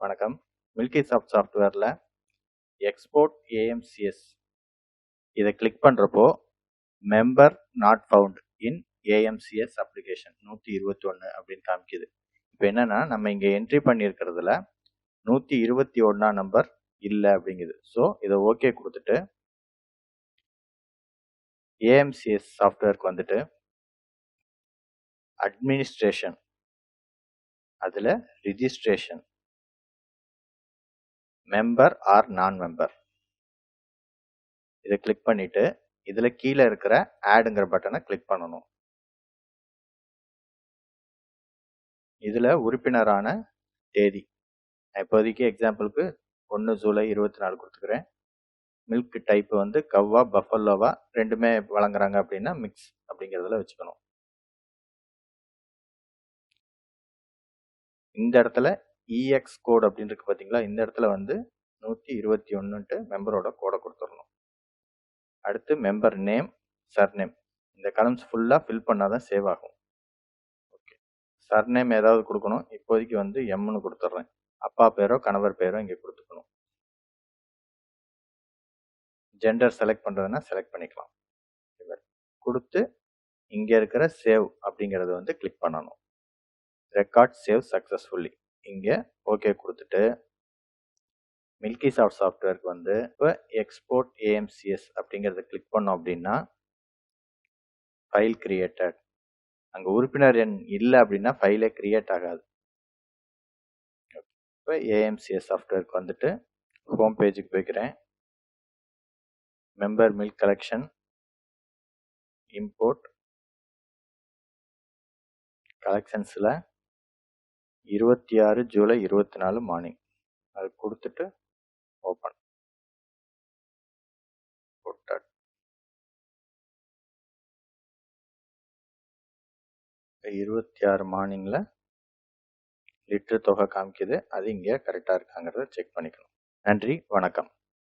வணக்கம். Milky soft சாஃப்ட்வேரில் export AMCS இதை கிளிக் பண்ணுறப்போ member not found in AMCS application நூற்றி இருபத்தி ஒன்று அப்படின்னு காமிக்குது. இப்போ என்னென்னா நம்ம இங்கே என்ட்ரி பண்ணியிருக்கிறதுல நூற்றி இருபத்தி ஒன்றா நம்பர் இல்லை அப்படிங்குது. ஸோ இதை ஓகே கொடுத்துட்டு ஏஎம்சிஎஸ் சாஃப்ட்வேருக்கு வந்துட்டு அட்மினிஸ்ட்ரேஷன் அதில் registration member or non member இதை கிளிக் பண்ணிட்டு இதில் கீழே இருக்கிற ஆடுங்கிற பட்டனை கிளிக் பண்ணணும். இதில் உறுப்பினரான தேதி. இப்போதைக்கு எக்ஸாம்பிளுக்கு ஒன்று ஜூலை இருபத்தி நாலு கொடுத்துக்கிறேன். மில்க் டைப் வந்து கவ்வா பஃபல்லோவா ரெண்டுமே வழங்குறாங்க அப்படின்னா மிக்ஸ் அப்படிங்கிறதுல வச்சுக்கணும். இந்த இடத்துல இஎக்ஸ் கோட் அப்படின்னு இருக்கு பார்த்தீங்களா இந்த இடத்துல வந்து நூற்றி இருபத்தி ஒன்றுன்ட்டு மெம்பரோட கோடை கொடுத்துடணும். அடுத்து மெம்பர் நேம் சர்நேம் இந்த கலம்ஸ் ஃபுல்லாக ஃபில் பண்ணால் தான் சேவ் ஆகும். ஓகே சர்நேம் ஏதாவது கொடுக்கணும். இப்போதைக்கு வந்து எம்னு கொடுத்துட்றேன். அப்பா பேரோ கணவர் பேரோ இங்கே கொடுத்துக்கணும். ஜெண்டர் செலக்ட் பண்ணுறதுனா செலக்ட் பண்ணிக்கலாம். கொடுத்து இங்கே இருக்கிற சேவ் அப்படிங்கிறத வந்து கிளிக் பண்ணணும். ரெக்கார்ட் சேவ் சக்ஸஸ்ஃபுல்லி இங்கே ஓகே கொடுத்துட்டு மில்கி சாஃப்ட் சாஃப்ட்வேருக்கு வந்து இப்போ எக்ஸ்போர்ட் ஏஎம்சிஎஸ் அப்படிங்கிறத கிளிக் பண்ணோம் அப்படின்னா ஃபைல் கிரியேட்டட் அங்கே உறுப்பினர் எண் இல்லை அப்படின்னா ஃபைலே கிரியேட் ஆகாது. இப்போ ஏஎம்சிஎஸ் சாஃப்ட்வேருக்கு வந்துட்டு ஹோம் பேஜுக்கு போய்க்கிறேன். மெம்பர் மில்க் கலெக்ஷன் இம்போர்ட் கலெக்ஷன்ஸில் இருபத்தி ஆறு ஜூலை இருபத்தி நாலு மார்னிங் அது கொடுத்துட்டு ஓப்பன் போட்டாட் இருபத்தி ஆறு மார்னிங்கில் லிட்டர் தொகை காமிக்குது. அது இங்கே கரெக்டாக இருக்காங்கிறத செக் பண்ணிக்கணும். நன்றி வணக்கம்.